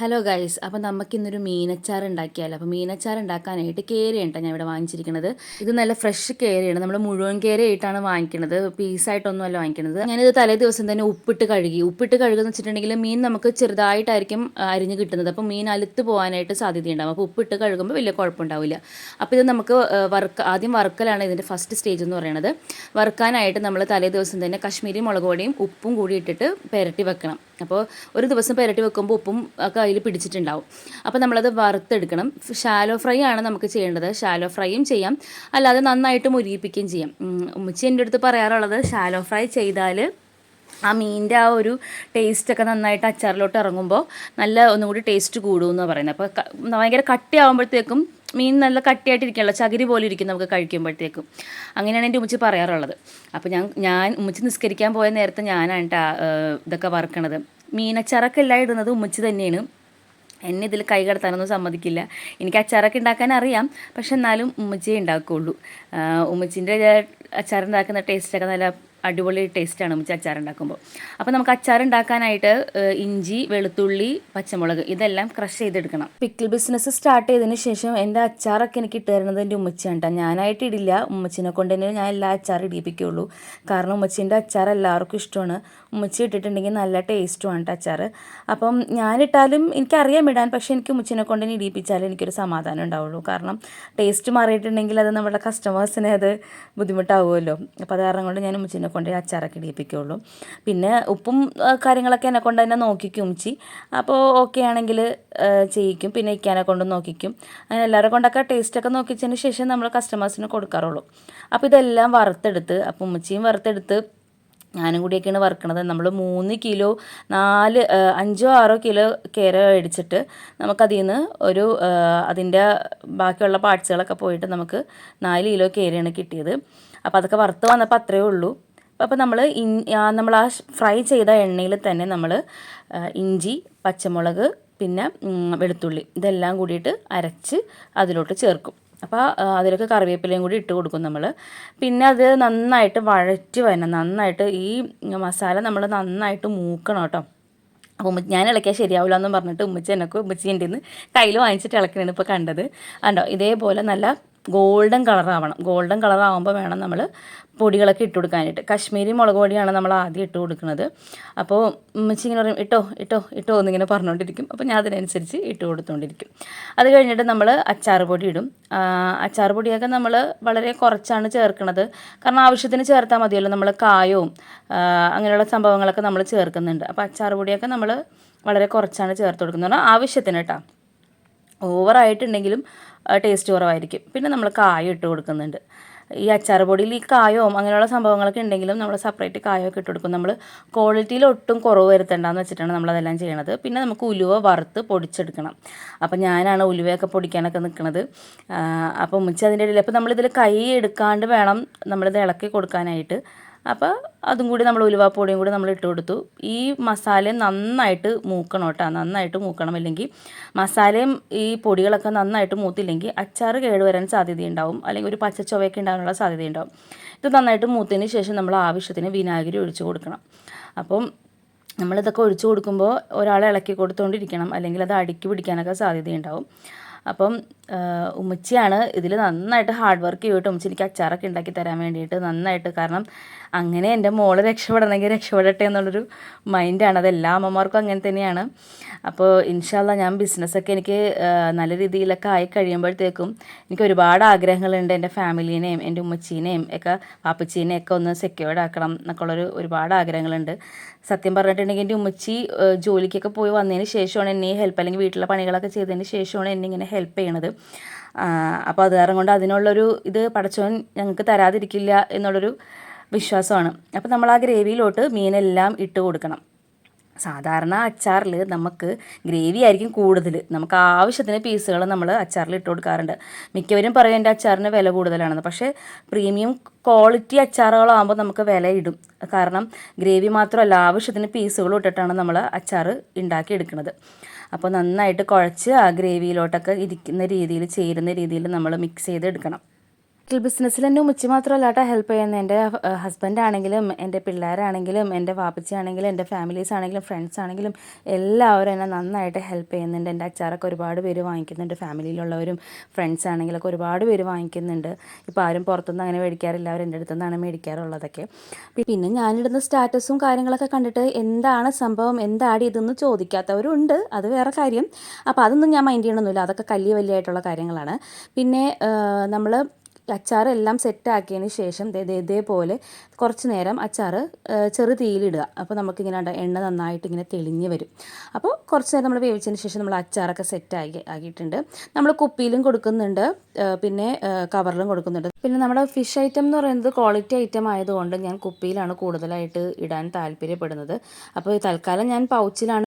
Hello guys അപ്പോൾ നമുക്കിന്നൊരു മീനച്ചാർ ഉണ്ടാക്കിയാലോ? അപ്പോൾ മീനച്ചാർ ഉണ്ടാക്കാനായിട്ട് കേരയാണ് ഞാൻ ഇവിടെ വാങ്ങിച്ചിരിക്കുന്നത്. ഇത് നല്ല ഫ്രഷ് കേരയാണ്. നമ്മൾ മുഴുവൻ കേരയായിട്ടാണ് വാങ്ങിക്കുന്നത്. പീസായിട്ടൊന്നും അല്ല വാങ്ങിക്കുന്നത്. ഞാനിത് തലേ ദിവസം തന്നെ ഉപ്പിട്ട് കഴുകി. ഉപ്പിട്ട് കഴുകുന്ന വെച്ചിട്ടുണ്ടെങ്കിൽ മീൻ നമുക്ക് ചെറുതായിട്ടായിരിക്കും അരിഞ്ഞ് കിട്ടുന്നത്. അപ്പോൾ മീൻ അലുത്ത് പോകാനായിട്ട് സാധ്യതയുണ്ടാകും അപ്പോൾ ഉപ്പിട്ട് കഴുകുമ്പോൾ വലിയ കുഴപ്പമുണ്ടാവില്ല. അപ്പോൾ ഇത് നമുക്ക് വർക്ക് ആദ്യം വറുക്കലാണ് ഇതിന്റെ ഫസ്റ്റ് സ്റ്റേജ് എന്ന് പറയുന്നത് വറുക്കാനായിട്ട് നമ്മൾ തലേ ദിവസം തന്നെ കശ്മീരി മുളക് പൊടിയും ഉപ്പും കൂടി ഇട്ടിട്ട് പുരട്ടി വെക്കണം. അപ്പോൾ ഒരു ദിവസം പുരട്ടി വെക്കുമ്പോൾ ഉപ്പും ഒക്കെ അതിൽ പിടിച്ചിട്ടുണ്ടാവും. അപ്പോൾ നമ്മളത് വറുത്തെടുക്കണം. ഷാലോ ഫ്രൈ ആണ് നമുക്ക് ചെയ്യേണ്ടത്. ഷാലോ ഫ്രൈയും ചെയ്യാം. അല്ലാതെ നന്നായിട്ട് മുരിയിപ്പിക്കുകയും ചെയ്യാം. ഉമ്മച്ചി എന്റെ അടുത്ത് പറയാറുള്ളത് ഷാലോ ഫ്രൈ ചെയ്താൽ ആ മീനിന്റെ ആ ഒരു ടേസ്റ്റൊക്കെ നന്നായിട്ട് അച്ചാറിലോട്ട് ഇറങ്ങുമ്പോൾ നല്ല ഒന്നും കൂടി ടേസ്റ്റ് കൂടുമെന്ന് പറയുന്നത്. അപ്പോൾ ഭയങ്കര കട്ടിയാവുമ്പോഴത്തേക്കും മീൻ നല്ല കട്ടിയായിട്ടിരിക്കുകയുള്ള ചകിരി പോലെ ഇരിക്കും നമുക്ക് കഴിക്കുമ്പോഴത്തേക്കും. അങ്ങനെയാണ് എന്റെ ഉമ്മച്ചി പറയാറുള്ളത്. അപ്പോൾ ഞാൻ ഞാൻ ഉമ്മച്ചി നിസ്കരിക്കാൻ പോയ നേരത്തെ ഞാനാണ് ഇതൊക്കെ വറുക്കണത്. മീനച്ചാറൊക്കെ എല്ലാം ഇടുന്നത് ഉമ്മച്ചി തന്നെയാണ്. എന്നെ ഇതിൽ കൈ കടത്താനൊന്നും സമ്മതിക്കില്ല. എനിക്ക് അച്ചാറൊക്കെ ഉണ്ടാക്കാൻ അറിയാം. പക്ഷെ എന്നാലും ഉമ്മച്ചിയെ ഉണ്ടാക്കുകയുള്ളൂ ഉമ്മച്ചിന്റെ അച്ചാറുണ്ടാക്കുന്ന ടേസ്റ്റൊക്കെ നല്ല അടിപൊളി ടേസ്റ്റാണ് ഉമ്മച്ചി അച്ചാർ ഉണ്ടാക്കുമ്പോൾ അപ്പോൾ നമുക്ക് അച്ചാർ ഉണ്ടാക്കാനായിട്ട് ഇഞ്ചി വെളുത്തുള്ളി പച്ചമുളക് ഇതെല്ലാം ക്രഷ് ചെയ്തെടുക്കണം. പിക്കിൾ ബിസിനസ് സ്റ്റാർട്ട് ചെയ്തതിന് ശേഷം എന്റെ അച്ചാറൊക്കെ എനിക്ക് ഇട്ടുതരുന്നത് എന്റെ ഉമ്മച്ചിയാണ് ഞാനായിട്ട് ഇടില്ല. ഉമ്മച്ചിനെ കൊണ്ട് തന്നെ ഞാൻ എല്ലാ അച്ചാറും ഇടിപ്പിക്കുകയുള്ളൂ കാരണം ഉമ്മച്ചിന്റെ അച്ചാർ എല്ലാവർക്കും ഇഷ്ടമാണ്. ഉമ്മച്ചി ഇട്ടിട്ടുണ്ടെങ്കിൽ നല്ല ടേസ്റ്റുമാണ് അച്ചാർ അപ്പം ഞാനിട്ടാലും എനിക്കറിയാം ഇടാൻ പക്ഷേ എനിക്ക് ഉമ്മച്ചിനെ കൊണ്ട് തന്നെ ഇടിയിപ്പിച്ചാൽ എനിക്കൊരു സമാധാനം ഉണ്ടാവുള്ളൂ. കാരണം ടേസ്റ്റ് മാറിയിട്ടുണ്ടെങ്കിൽ അത് നമ്മുടെ കസ്റ്റമേഴ്സിനെ അത് ബുദ്ധിമുട്ടാവുമല്ലോ. അപ്പോൾ അത് കാരണം കൊണ്ട് ഞാൻ ഉമ്മച്ചിനെ കൊണ്ട് അച്ചാറൊക്കെ ഇടിയിപ്പിക്കുള്ളൂ. പിന്നെ ഉപ്പും കാര്യങ്ങളൊക്കെ എന്നെ കൊണ്ട് തന്നെ നോക്കിക്കും ഉമ്മച്ചി. അപ്പോൾ ഓക്കെ ആണെങ്കിൽ ചെയ്യിക്കും. പിന്നെ ഇക്കാനെ കൊണ്ട് നോക്കിക്കും. അങ്ങനെ എല്ലാവരെ കൊണ്ടൊക്കെ ടേസ്റ്റൊക്കെ നോക്കിച്ചതിന് ശേഷം നമ്മൾ കസ്റ്റമേഴ്സിന് കൊടുക്കാറുള്ളൂ. അപ്പോൾ ഇതെല്ലാം വറുത്തെടുത്ത് അപ്പോൾ ഉമ്മച്ചിയും വറുത്തെടുത്ത് ഞാനും കൂടിയൊക്കെയാണ് വറുക്കണത്. നമ്മൾ മൂന്ന് കിലോ നാല് അഞ്ചോ ആറോ കിലോ കേര മേടിച്ചിട്ട് നമുക്കതിൽ നിന്ന് ഒരു അതിന്റെ ബാക്കിയുള്ള പാർട്സുകളൊക്കെ പോയിട്ട് നമുക്ക് നാല് കിലോ കേരയാണ് കിട്ടിയത്. അപ്പോൾ അതൊക്കെ വറുത്ത് വന്നപ്പോൾ അത്രയേ ഉള്ളൂ. അപ്പോൾ നമ്മൾ നമ്മൾ ആ ഫ്രൈ ചെയ്ത എണ്ണയിൽ തന്നെ നമ്മൾ ഇഞ്ചി പച്ചമുളക് പിന്നെ വെളുത്തുള്ളി ഇതെല്ലാം കൂടിയിട്ട് അരച്ച് അതിലോട്ട് ചേർക്കും. അപ്പോൾ അതിലൊക്കെ കറിവേപ്പിലയും കൂടി ഇട്ട് കൊടുക്കും നമ്മൾ പിന്നെ അത് നന്നായിട്ട് വഴറ്റി വരണം. നന്നായിട്ട് ഈ മസാല നമ്മൾ നന്നായിട്ട് മൂക്കണം കേട്ടോ. അപ്പോൾ ഉമ്മ ഞാൻ ഇളക്കിയാൽ ശരിയാവില്ല എന്ന് പറഞ്ഞിട്ട് ഉമ്മച്ചി എനക്ക് ഉമ്മച്ചീന്റെ നിന്ന് കയ്യിൽ വാങ്ങിച്ചിട്ട് ഇളക്കണാണ് ഇപ്പോൾ കണ്ടത്. കണ്ടോ? ഇതേപോലെ നല്ല ഗോൾഡൻ കളറാവണം. ഗോൾഡൻ കളറാവുമ്പോൾ വേണം നമ്മൾ പൊടികളൊക്കെ ഇട്ട് കൊടുക്കാനായിട്ട്. കശ്മീരി മുളക് പൊടിയാണ് നമ്മൾ ആദ്യം ഇട്ട് കൊടുക്കുന്നത്. അപ്പോൾ ഉമ്മച്ചി ഇങ്ങനെ പറയും ഇട്ടോ ഇട്ടോ ഇട്ടോ എന്നിങ്ങനെ പറഞ്ഞുകൊണ്ടിരിക്കും അപ്പോൾ ഞാൻ അതിനനുസരിച്ച് ഇട്ട് കൊടുത്തുകൊണ്ടിരിക്കും അത് കഴിഞ്ഞിട്ട് നമ്മൾ അച്ചാർ പൊടി ഇടും. അച്ചാർ പൊടിയൊക്കെ നമ്മൾ വളരെ കുറച്ചാണ് ചേർക്കുന്നത് കാരണം ആവശ്യത്തിന് ചേർത്താൽ മതിയല്ലോ. നമ്മൾ കായവും അങ്ങനെയുള്ള സംഭവങ്ങളൊക്കെ നമ്മൾ ചേർക്കുന്നുണ്ട്. അപ്പോൾ അച്ചാർ പൊടിയൊക്കെ നമ്മൾ വളരെ കുറച്ചാണ് ചേർത്ത് കൊടുക്കുന്നത്. ആവശ്യത്തിന് കേട്ടോ ഓവറായിട്ടുണ്ടെങ്കിലും ടേസ്റ്റ് കുറവായിരിക്കും. പിന്നെ നമ്മൾ കായം ഇട്ട് കൊടുക്കുന്നുണ്ട്. ഈ അച്ചാർ പൊടിയിൽ ഈ കായവും അങ്ങനെയുള്ള സംഭവങ്ങളൊക്കെ ഉണ്ടെങ്കിലും നമ്മൾ സെപ്പറേറ്റ് കായമൊക്കെ ഇട്ട് കൊടുക്കും. നമ്മൾ ക്വാളിറ്റിയിൽ ഒട്ടും കുറവ് വരുത്തണ്ടെന്ന് വെച്ചിട്ടാണ് നമ്മളതെല്ലാം ചെയ്യണത്. പിന്നെ നമുക്ക് ഉലുവ വറുത്ത് പൊടിച്ചെടുക്കണം. അപ്പം ഞാനാണ് ഉലുവയൊക്കെ പൊടിക്കാനൊക്കെ നിൽക്കുന്നത് അപ്പം ഉമ്മച്ചി അതിന്റെ ഇടയിൽ അപ്പോൾ നമ്മളിതിൽ കൈ എടുക്കാണ്ട് വേണം നമ്മളിത് ഇളക്കി കൊടുക്കാനായിട്ട്. അപ്പോൾ അതും കൂടി നമ്മൾ ഉലുവാപ്പൊടിയും കൂടി നമ്മൾ ഇട്ട് കൊടുത്തു. ഈ മസാലയും നന്നായിട്ട് മൂക്കണം കേട്ടോ. നന്നായിട്ട് മൂക്കണം. അല്ലെങ്കിൽ മസാലയും ഈ പൊടികളൊക്കെ നന്നായിട്ട് മൂത്തില്ലെങ്കിൽ അച്ചാർ കേടുവരാൻ സാധ്യതയുണ്ടാവും. അല്ലെങ്കിൽ ഒരു പച്ച ചുവയൊക്കെ ഉണ്ടാകാനുള്ള സാധ്യതയുണ്ടാവും. ഇത് നന്നായിട്ട് മൂത്തതിന് ശേഷം നമ്മൾ ആവശ്യത്തിന് വിനാഗിരി ഒഴിച്ചു കൊടുക്കണം. അപ്പം നമ്മളിതൊക്കെ ഒഴിച്ചു കൊടുക്കുമ്പോൾ ഒരാളെ ഇളക്കി കൊടുത്തുകൊണ്ടിരിക്കണം അല്ലെങ്കിൽ അത് അടുക്കി പിടിക്കാനൊക്കെ സാധ്യതയുണ്ടാവും. അപ്പം ഉമ്മച്ചിയാണ് ഇതിൽ നന്നായിട്ട് ഹാർഡ് വർക്ക് ചെയ്തിട്ട് ഉമ്മച്ചി എനിക്ക് അച്ചാറൊക്കെ ഉണ്ടാക്കി തരാൻ വേണ്ടിയിട്ട് നന്നായിട്ട് കാരണം അങ്ങനെ എന്റെ മോൾ രക്ഷപ്പെടണമെങ്കിൽ രക്ഷപ്പെടട്ടെ എന്നുള്ളൊരു മൈൻഡാണ് അത് എല്ലാ അമ്മമാർക്കും അങ്ങനെ തന്നെയാണ്. അപ്പോൾ ഇൻഷാല്ല ഞാൻ ബിസിനസ്സൊക്കെ എനിക്ക് നല്ല രീതിയിലൊക്കെ ആയി കഴിയുമ്പോഴത്തേക്കും എനിക്ക് ഒരുപാട് ആഗ്രഹങ്ങളുണ്ട് എന്റെ ഫാമിലീനെയും എന്റെ ഉമ്മച്ചീനെയും ഒക്കെ പാപ്പച്ചീനെയും ഒക്കെ ഒന്ന് സെക്യൂർഡ് ആക്കണം എന്നൊക്കെയുള്ളൊരു ഒരുപാട് ആഗ്രഹങ്ങളുണ്ട്. സത്യം പറഞ്ഞിട്ടുണ്ടെങ്കിൽ എന്റെ ഉമ്മച്ചി ജോലിക്കൊക്കെ പോയി വന്നതിന് ശേഷമാണ് എന്നെ ഹെൽപ്പ് അല്ലെങ്കിൽ വീട്ടിലെ പണികളൊക്കെ ചെയ്തതിന് ശേഷമാണ് എന്നെ ഇങ്ങനെ ഹെൽപ്പ് ചെയ്യണത്. അപ്പോൾ അത് കാരണം കൊണ്ട് അതിനുള്ളൊരു ഇത് പടച്ചോൻ ഞങ്ങൾക്ക് തരാതിരിക്കില്ല എന്നുള്ളൊരു വിശ്വാസമാണ്. അപ്പോൾ നമ്മൾ ആ ഗ്രേവിയിലോട്ട് മീനെല്ലാം ഇട്ട് കൊടുക്കണം. സാധാരണ അച്ചാറിൽ നമുക്ക് ഗ്രേവി ആയിരിക്കും കൂടുതൽ നമുക്ക് ആവശ്യത്തിന് പീസുകൾ നമ്മൾ അച്ചാറിൽ ഇട്ട് കൊടുക്കാറുണ്ട്. മിക്കവരും പറയും എന്റെ അച്ചാറിന് വില കൂടുതലാണെന്ന്. പക്ഷേ പ്രീമിയം ക്വാളിറ്റി അച്ചാറുകളാകുമ്പോൾ നമുക്ക് വില ഇടും. കാരണം ഗ്രേവി മാത്രമല്ല ആവശ്യത്തിന് പീസുകൾ ഇട്ടിട്ടാണ് നമ്മൾ അച്ചാർ ഉണ്ടാക്കി എടുക്കുന്നത് അപ്പോൾ നന്നായിട്ട് കുഴച്ച് ആ ഗ്രേവിയിലോട്ടൊക്കെ ഇരിക്കുന്ന രീതിയിൽ ചേരുന്ന രീതിയിൽ നമ്മൾ മിക്സ് ചെയ്തെടുക്കണം. ബിസിനസ്സിൽ എന്റെ ഉമ്മച്ചി മാത്രമല്ല കേട്ടോ ഹെൽപ്പ് ചെയ്യുന്നത് എന്റെ ഹസ്ബൻഡ് ആണെങ്കിലും എന്റെ പിള്ളേരാണെങ്കിലും എന്റെ വാപ്പച്ചി ആണെങ്കിലും എന്റെ ഫാമിലീസ് ആണെങ്കിലും ഫ്രണ്ട്സ് ആണെങ്കിലും എല്ലാവരും എന്നെ നന്നായിട്ട് ഹെൽപ്പ് ചെയ്യുന്നുണ്ട്. എന്റെ അച്ചാറൊക്കെ ഒരുപാട് പേര് വാങ്ങിക്കുന്നുണ്ട്. ഫാമിലിയിലുള്ളവരും ഫ്രണ്ട്സ് ആണെങ്കിലൊക്കെ ഒരുപാട് പേര് വാങ്ങിക്കുന്നുണ്ട്. ഇപ്പോൾ ആരും പുറത്തുനിന്ന് അങ്ങനെ മേടിക്കാറില്ല. അവർ എന്റെ അടുത്തു നിന്നാണ് മേടിക്കാറുള്ളതൊക്കെ പിന്നെ ഞാനിടുന്ന സ്റ്റാറ്റസും കാര്യങ്ങളൊക്കെ കണ്ടിട്ട് എന്താണ് സംഭവം എന്താണ് ഇതെന്ന് ചോദിക്കാത്തവരുണ്ട്. അത് വേറെ കാര്യം. അപ്പോൾ അതൊന്നും ഞാൻ മൈൻഡ് ചെയ്യണമെന്നില്ല അതൊക്കെ കല്യ വലിയായിട്ടുള്ള കാര്യങ്ങളാണ്. പിന്നെ നമ്മൾ അച്ചാറെല്ലാം സെറ്റാക്കിയതിന് ശേഷം ഇതേപോലെ കുറച്ച് നേരം അച്ചാർ ചെറു തീയിലിടുക. അപ്പോൾ നമുക്കിങ്ങനെ എണ്ണ നന്നായിട്ട് ഇങ്ങനെ തെളിഞ്ഞ് വരും. അപ്പോൾ കുറച്ച് നേരം നമ്മൾ വേവിച്ചതിന് ശേഷം നമ്മൾ അച്ചാറൊക്കെ സെറ്റാക്കി ആക്കിയിട്ടുണ്ട്. നമ്മൾ കുപ്പിയിലും കൊടുക്കുന്നുണ്ട് പിന്നെ കവറിലും കൊടുക്കുന്നുണ്ട്. പിന്നെ നമ്മുടെ ഫിഷ് ഐറ്റം എന്ന് പറയുന്നത് ക്വാളിറ്റി ഐറ്റം ആയതുകൊണ്ട് ഞാൻ കുപ്പിയിലാണ് കൂടുതലായിട്ട് ഇടാൻ താല്പര്യപ്പെടുന്നത്. അപ്പോൾ തൽക്കാലം ഞാൻ പൗച്ചിലാണ്